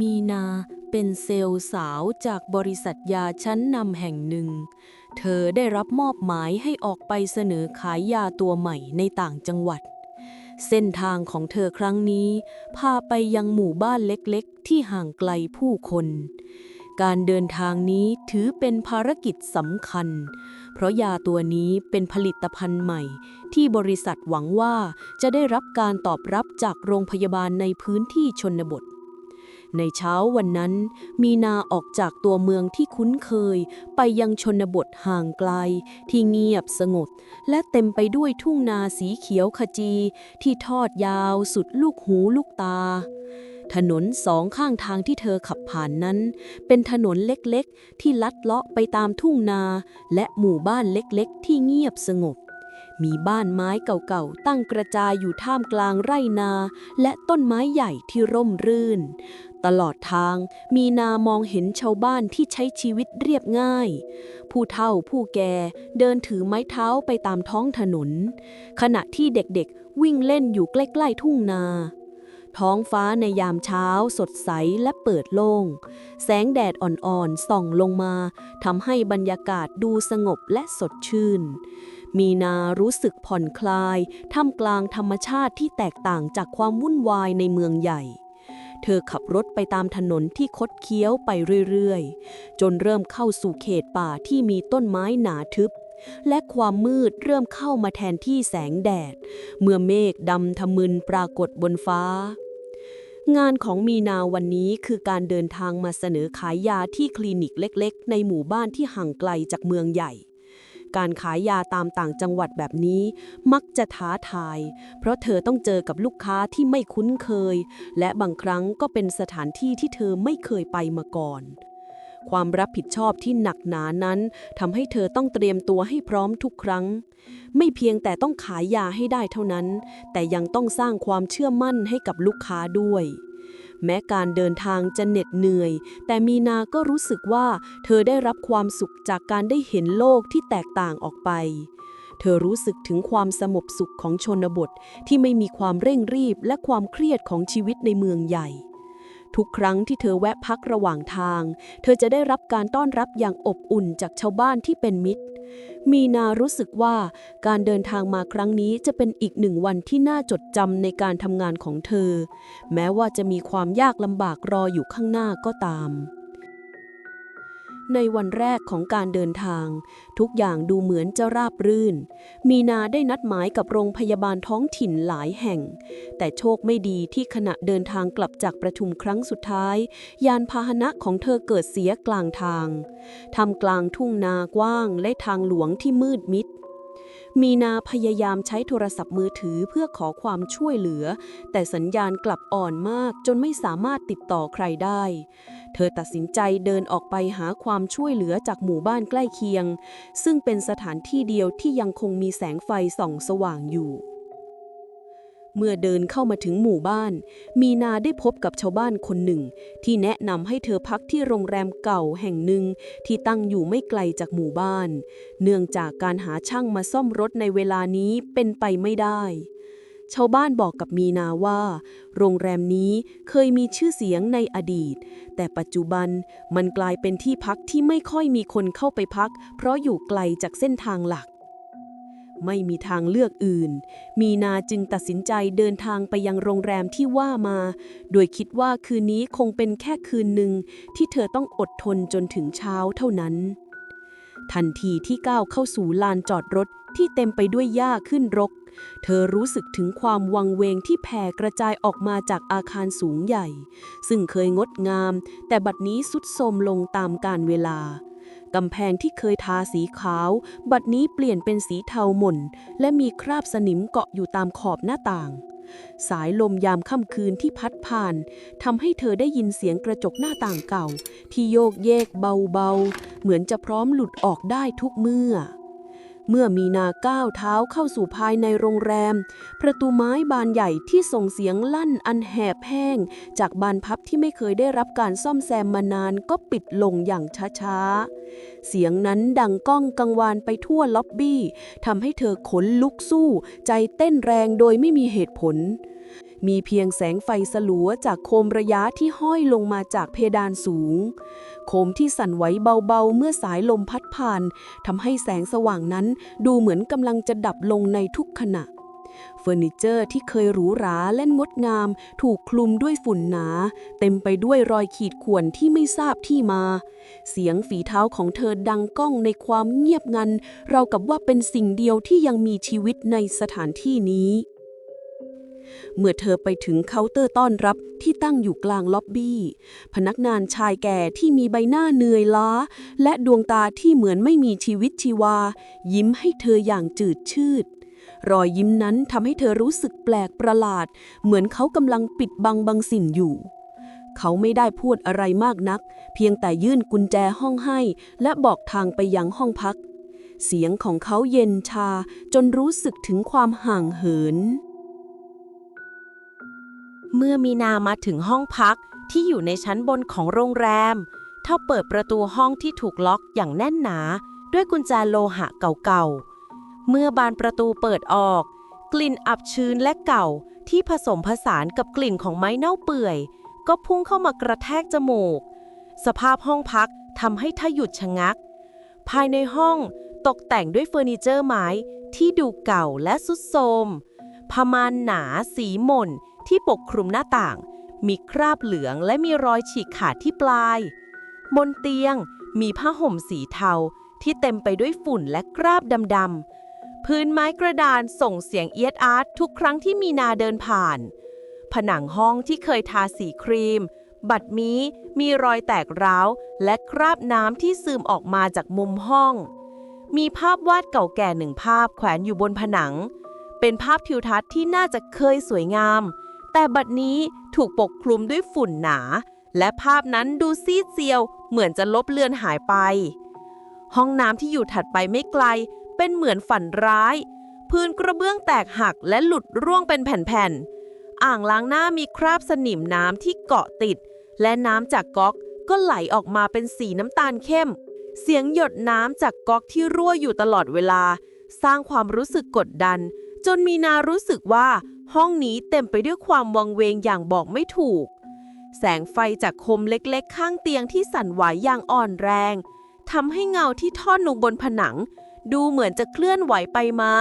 มีนาเป็นเซลล์สาวจากบริษัทยาชั้นนำแห่งหนึ่ง เธอได้รับมอบหมายให้ออกไปเสนอขายยาตัวใหม่ในต่างจังหวัด เส้นทางของเธอครั้งนี้ พาไปยังหมู่บ้านเล็กๆ ที่ห่างไกลผู้คน การเดินทางนี้ถือเป็นภารกิจสำคัญ เพราะยาตัวนี้เป็นผลิตภัณฑ์ใหม่ ที่บริษัทหวังว่าจะได้รับการตอบรับจากโรงพยาบาลในพื้นที่ชนบท ในเช้าวันนั้น มีนาออกจากตัวเมืองที่คุ้นเคย ไปยังชนบทห่างไกล ที่เงียบสงบและเต็มไปด้วยทุ่งนาสีเขียวขจี ที่ทอดยาวสุดลูกหูลูกตา ถนนสองข้างทางที่เธอขับผ่านนั้น เป็นถนนเล็กๆ ที่ลัดเลาะไปตามทุ่งนา และหมู่บ้านเล็กๆ ที่เงียบสงบมีบ้านไม้เก่าๆ ตั้งกระจายอยู่ท่ามกลางไร่นา และต้นไม้ใหญ่ที่ร่มรื่น ตลอดทาง มีนามองเห็นชาวบ้านที่ใช้ชีวิตเรียบง่าย ผู้เฒ่าผู้แก่เดินถือไม้เท้าไปตามท้องถนน ขณะที่เด็กๆวิ่งเล่นอยู่ใกล้ๆทุ่งนา ท้องฟ้าในยามเช้าสดใสและเปิดโล่ง แสงแดดอ่อนๆส่องลงมาทำให้บรรยากาศดูสงบและสดชื่นมีนารู้สึกผ่อนคลายท่ามกลางธรรมชาติที่แตกต่างจากความวุ่นวายในเมืองใหญ่ เธอขับรถไปตามถนนที่คดเคี้ยวไปเรื่อยๆ จนเริ่มเข้าสู่เขตป่าที่มีต้นไม้หนาทึบ และความมืดเริ่มเข้ามาแทนที่แสงแดด เมื่อเมฆดำทะมึนปรากฏบนฟ้า งานของมีนาวันนี้คือการเดินทางมาเสนอขายยาที่คลินิกเล็กๆ ในหมู่บ้านที่ห่างไกลจากเมืองใหญ่ การขายยาตามต่างจังหวัดแบบนี้ มักจะท้าทาย เพราะเธอต้องเจอกับลูกค้าที่ไม่คุ้นเคย และบางครั้งก็เป็นสถานที่ที่เธอไม่เคยไปมาก่อน ความรับผิดชอบที่หนักหนานั้นทำให้เธอต้องเตรียมตัวให้พร้อมทุกครั้ง ไม่เพียงแต่ต้องขายยาให้ได้เท่านั้น แต่ยังต้องสร้างความเชื่อมั่นให้กับลูกค้าด้วย แม้การเดินทางจะเหน็ดเหนื่อย แต่มีนาก็รู้สึกว่า เธอได้รับความสุขจากการได้เห็นโลกที่แตกต่างออกไป เธอรู้สึกถึงความสงบสุขของชนบทที่ไม่มีความเร่งรีบและความเครียดของชีวิตในเมืองใหญ่ ทุกครั้งที่เธอแวะพักระหว่างทาง เธอจะได้รับการต้อนรับอย่างอบอุ่นจากชาวบ้านที่เป็นมิตร มีนารู้สึกว่าการเดินทางมาครั้งนี้จะเป็นอีกหนึ่งวันที่น่าจดจำในการทำงานของเธอ แม้ว่าจะมีความยากลำบากรออยู่ข้างหน้าก็ตาม ในวันแรกของการเดินทาง ทุกอย่างดูเหมือนจะราบรื่น มีนาได้นัดหมายกับโรงพยาบาลท้องถิ่นหลายแห่ง แต่โชคไม่ดีที่ขณะเดินทางกลับจากประชุมครั้งสุดท้าย ยานพาหนะของเธอเกิดเสียกลางทางทำกลางทุ่งนากว้างและทางหลวงที่มืดมิด มีนาพยายามใช้โทรศัพท์มือถือเพื่อขอความช่วยเหลือ แต่สัญญาณกลับอ่อนมากจนไม่สามารถติดต่อใครได้ เธอตัดสินใจเดินออกไปหาความช่วยเหลือจากหมู่บ้านใกล้เคียง ซึ่งเป็นสถานที่เดียวที่ยังคงมีแสงไฟส่องสว่างอยู่ เมื่อเดินเข้ามาถึงหมู่บ้าน มีนาได้พบกับชาวบ้านคนหนึ่ง ที่แนะนำให้เธอพักที่โรงแรมเก่าแห่งหนึ่ง ที่ตั้งอยู่ไม่ไกลจากหมู่บ้าน เนื่องจากการหาช่างมาซ่อมรถในเวลานี้เป็นไปไม่ได้ ชาวบ้านบอกกับมีนาว่า โรงแรมนี้เคยมีชื่อเสียงในอดีต แต่ปัจจุบันมันกลายเป็นที่พักที่ไม่ค่อยมีคนเข้าไปพัก เพราะอยู่ไกลจากเส้นทางหลัก ไม่มีทางเลือกอื่น มีนาจึงตัดสินใจเดินทางไปยังโรงแรมที่ว่ามา โดยคิดว่าคืนนี้คงเป็นแค่คืนหนึ่งที่เธอต้องอดทนจนถึงเช้าเท่านั้น ทันทีที่ก้าวเข้าสู่ลานจอดรถที่เต็มไปด้วยหญ้าขึ้นรก เธอรู้สึกถึงความวังเวงที่แผ่กระจายออกมาจากอาคารสูงใหญ่ ซึ่งเคยงดงาม แต่บัดนี้สุดโทรมลงตามกาลเวลา กำแพงที่เคยทาสีขาว บัดนี้เปลี่ยนเป็นสีเทาหม่น และมีคราบสนิมเกาะอยู่ตามขอบหน้าต่าง สายลมยามค่ำคืนที่พัดผ่านทำให้เธอได้ยินเสียงกระจกหน้าต่างเก่า ที่โยกเยกเบาๆ เหมือนจะพร้อมหลุดออกได้ทุกเมื่อ เมื่อมีนาก้าวเท้าเข้าสู่ภายในโรงแรม ประตูไม้บานใหญ่ที่ส่งเสียงลั่นอันแหบแห้ง จากบานพับที่ไม่เคยได้รับการซ่อมแซมมานานก็ปิดลงอย่างช้าๆ เสียงนั้นดังก้องกังวานไปทั่วล็อบบี้ทำให้เธอขนลุกสู้ ใจเต้นแรงโดยไม่มีเหตุผล มีเพียงแสงไฟสลัวจากโคมระยะที่ห้อยลงมาจากเพดานสูง โคมที่สั่นไหวเบาๆ เมื่อสายลมพัดผ่านทำให้แสงสว่างนั้นดูเหมือนกำลังจะดับลงในทุกขณะเฟอร์นิเจอร์ที่เคยหรูหราและงดงาม ถูกคลุมด้วยฝุ่นหนา เต็มไปด้วยรอยขีดข่วนที่ไม่ทราบที่มา เสียงฝีเท้าของเธอดังก้องในความเงียบงัน เรากับว่าเป็นสิ่งเดียวที่ยังมีชีวิตในสถานที่นี้ เมื่อเธอไปถึงเคาน์เตอร์ต้อนรับที่ตั้งอยู่กลางล็อบบี้ พนักงานชายแก่ที่มีใบหน้าเหนื่อยล้า และดวงตาที่เหมือนไม่มีชีวิตชีวา ยิ้มให้เธออย่างจืดชืดรอยยิ้มนั้นทำให้เธอรู้สึกแปลกประหลาด เหมือนเขากำลังปิดบังบางสิ่งอยู่ เขาไม่ได้พูดอะไรมากนัก เพียงแต่ยื่นกุญแจห้องให้ และบอกทางไปยังห้องพัก เสียงของเขาเย็นชาจนรู้สึกถึงความห่างเหิน เมื่อมีนามาถึงห้องพักที่อยู่ในชั้นบนของโรงแรม เท่าเปิดประตูห้องที่ถูกล็อกอย่างแน่นหนา ด้วยกุญแจโลหะเก่าๆ เมื่อบานประตูเปิดออก กลิ่นอับชื้นและเก่าที่ผสมผสานกับกลิ่นของไม้เน่าเปื่อย ก็พุ่งเข้ามากระแทกจมูก สภาพห้องพักทำให้ท่าหยุดชะงัก ภายในห้องตกแต่งด้วยเฟอร์นิเจอร์ไม้ที่ดูเก่าและสุดโทรมพมานหนาสีหม่น ที่ปกคลุมหน้าต่าง มีคราบเหลืองและมีรอยฉีกขาดที่ปลาย บนเตียงมีผ้าห่มสีเทาที่เต็มไปด้วยฝุ่นและคราบดำๆ พื้นไม้กระดานส่งเสียงเอียดอาร์ตทุกครั้งที่มีนาเดินผ่าน ผนังห้องที่เคยทาสีครีม บัดนี้มีรอยแตกร้าว และคราบน้ำที่ซึมออกมาจากมุมห้อง มีภาพวาดเก่าแก่หนึ่งภาพแขวนอยู่บนผนัง เป็นภาพทิวทัศน์ที่น่าจะเคยสวยงาม แต่บัดนี้ถูกปกคลุมด้วยฝุ่นหนา และภาพนั้นดูซีดเซียว เหมือนจะลบเลือนหายไป ห้องน้ำที่อยู่ถัดไปไม่ไกล เป็นเหมือนฝันร้าย พื้นกระเบื้องแตกหักและหลุดร่วงเป็นแผ่นๆ อ่างล้างหน้ามีคราบสนิมน้ำที่เกาะติด และน้ำจากก๊อกก็ไหลออกมาเป็นสีน้ำตาลเข้ม เสียงหยดน้ำจากก๊อกที่รั่วอยู่ตลอดเวลา สร้างความรู้สึกกดดัน จนมีนารู้สึกว่าห้องนี้เต็มไปด้วยความวังเวงอย่างบอกไม่ถูก แสงไฟจากโคมเล็กๆ ข้างเตียงที่สั่นไหวอย่างอ่อนแรงทำให้เงาที่ทอดลงบนผนัง ดูเหมือนจะเคลื่อนไหวไปมา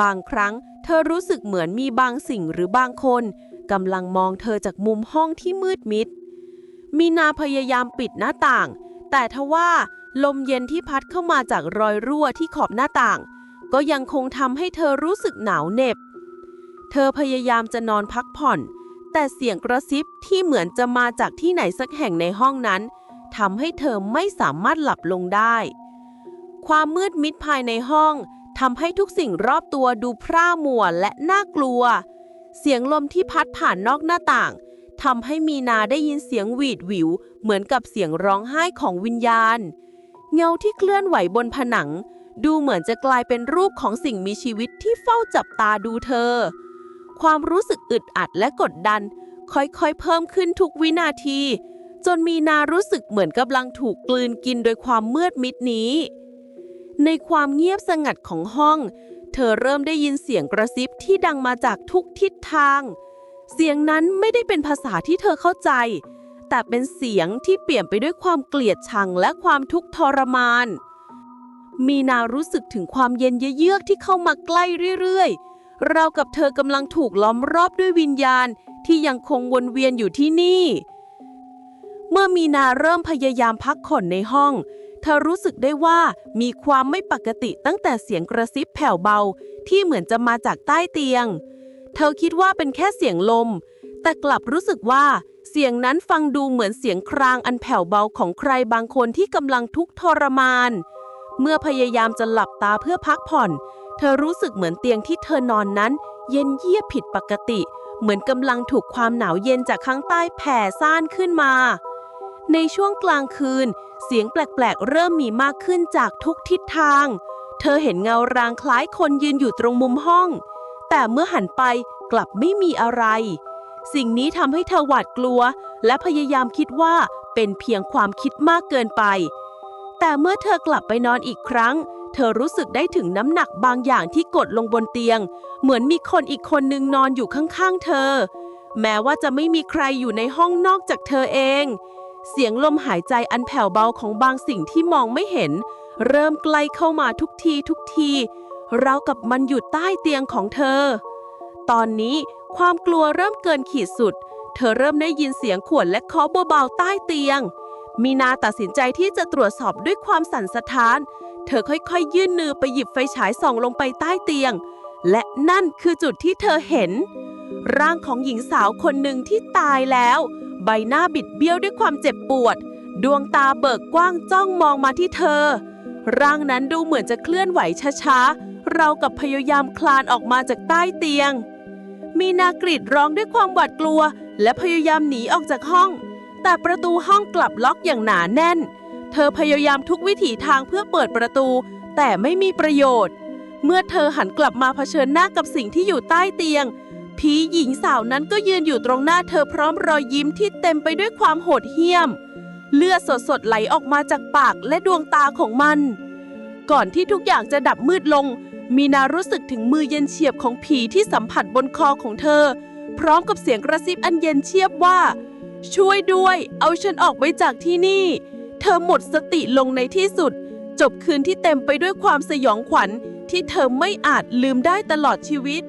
บางครั้งเธอรู้สึกเหมือนมีบางสิ่งหรือบางคนกำลังมองเธอจากมุมห้องที่มืดมิด มีนาพยายามปิดหน้าต่าง แต่ทว่าลมเย็นที่พัดเข้ามาจากรอยรั่วที่ขอบหน้าต่าง ก็ยังคงทำให้เธอรู้สึกหนาวเหน็บ เธอพยายามจะนอนพักผ่อน แต่เสียงกระซิบที่เหมือนจะมาจากที่ไหนสักแห่งในห้องนั้นทำให้เธอไม่สามารถหลับลงได้ ความมืดมิดภายในห้องทำให้ทุกสิ่งรอบตัวดูพร่ามัวและน่ากลัว เสียงลมที่พัดผ่านนอกหน้าต่างทำให้มีนาได้ยินเสียงหวีดหวิว เหมือนกับเสียงร้องไห้ของวิญญาณ เงาที่เคลื่อนไหวบนผนัง ดูเหมือนจะกลายเป็นรูปของสิ่งมีชีวิตที่เฝ้าจับตาดูเธอ ความรู้สึกอึดอัดและกดดัน ค่อยๆ เพิ่มขึ้นทุกวินาที จนมีนารู้สึกเหมือนกำลังถูกกลืนกินโดยความมืดมิดนี้ ในความเงียบสงัดของห้อง เธอเริ่มได้ยินเสียงกระซิบที่ดังมาจากทุกทิศทาง เสียงนั้นไม่ได้เป็นภาษาที่เธอเข้าใจ แต่เป็นเสียงที่เปลี่ยนไปด้วยความเกลียดชังและความทุกข์ทรมาน มีนารู้สึกถึงความเย็นเยือกที่เข้ามาใกล้เรื่อยๆ เรากับเธอกำลังถูกล้อมรอบด้วยวิญญาณที่ยังคงวนเวียนอยู่ที่นี่ เมื่อมีนาเริ่มพยายามพักผ่อนในห้อง เธอรู้สึกได้ว่ามีความไม่ปกติตั้งแต่เสียงกระซิบแผ่วเบาที่เหมือนจะมาจากใต้เตียง เธอคิดว่าเป็นแค่เสียงลม แต่กลับรู้สึกว่าเสียงนั้นฟังดูเหมือนเสียงครางอันแผ่วเบาของใครบางคนที่กำลังทุกข์ทรมาน เมื่อพยายามจะหลับตาเพื่อพักผ่อน เธอรู้สึกเหมือนเตียงที่เธอนอนนั้น เย็นเยียบผิดปกติ เหมือนกำลังถูกความหนาวเย็นจากข้างใต้แผ่ซ่านขึ้นมา ในช่วงกลางคืน เสียงแปลกๆ เริ่มมีมากขึ้นจากทุกทิศทาง เธอเห็นเงารางคล้ายคนยืนอยู่ตรงมุมห้อง แต่เมื่อหันไปกลับไม่มีอะไร สิ่งนี้ทำให้เธอหวาดกลัว และพยายามคิดว่าเป็นเพียงความคิดมากเกินไป แต่เมื่อเธอกลับไปนอนอีกครั้ง เธอรู้สึกได้ถึงน้ำหนักบางอย่างที่กดลงบนเตียง เหมือนมีคนอีกคนนึงนอนอยู่ข้างๆ เธอ แม้ว่าจะไม่มีใครอยู่ในห้องนอกจากเธอเอง เสียงลมหายใจอันแผ่วเบาของบางสิ่งที่มองไม่เห็น เริ่มใกล้เข้ามาทุกทีทุกทีราวกับมันอยู่ใต้เตียงของเธอ ตอนนี้ความกลัวเริ่มเกินขีดสุด เธอเริ่มได้ยินเสียงขวดและเคาะเบาๆใต้เตียง มีนาตัดสินใจที่จะตรวจสอบด้วยความสั่นสะท้าน เธอค่อยๆยื่นมือไปหยิบไฟฉายส่องลงไปใต้เตียง และนั่นคือจุดที่เธอเห็น ร่างของหญิงสาวคนหนึ่งที่ตายแล้ว ใบหน้าบิดเบี้ยวด้วยความเจ็บปวด ดวงตาเบิกกว้างจ้องมองมาที่เธอ ร่างนั้นดูเหมือนจะเคลื่อนไหวช้าๆ เรากับพยายามคลานออกมาจากใต้เตียง มีนากรีดร้องด้วยความหวาดกลัว และพยายามหนีออกจากห้อง แต่ประตูห้องกลับล็อกอย่างหนาแน่น เธอพยายามทุกวิถีทางเพื่อเปิดประตู แต่ไม่มีประโยชน์ เมื่อเธอหันกลับมาเผชิญหน้ากับสิ่งที่อยู่ใต้เตียง ผีหญิงสาวนั้นก็ยืนอยู่ตรงหน้าเธอพร้อมรอยยิ้มที่เต็มไปด้วยความโหดเหี้ยม เลือดสดๆไหลออกมาจากปากและดวงตาของมัน ก่อนที่ทุกอย่างจะดับมืดลง มีนารู้สึกถึงมือเย็นเฉียบของผีที่สัมผัสบนคอของเธอ พร้อมกับเสียงกระซิบอันเย็นเฉียบว่า ช่วยด้วย เอาฉันออกไปจากที่นี่ เธอหมดสติลงในที่สุด จบคืนที่เต็มไปด้วยความสยองขวัญที่เธอไม่อาจลืมได้ตลอดชีวิต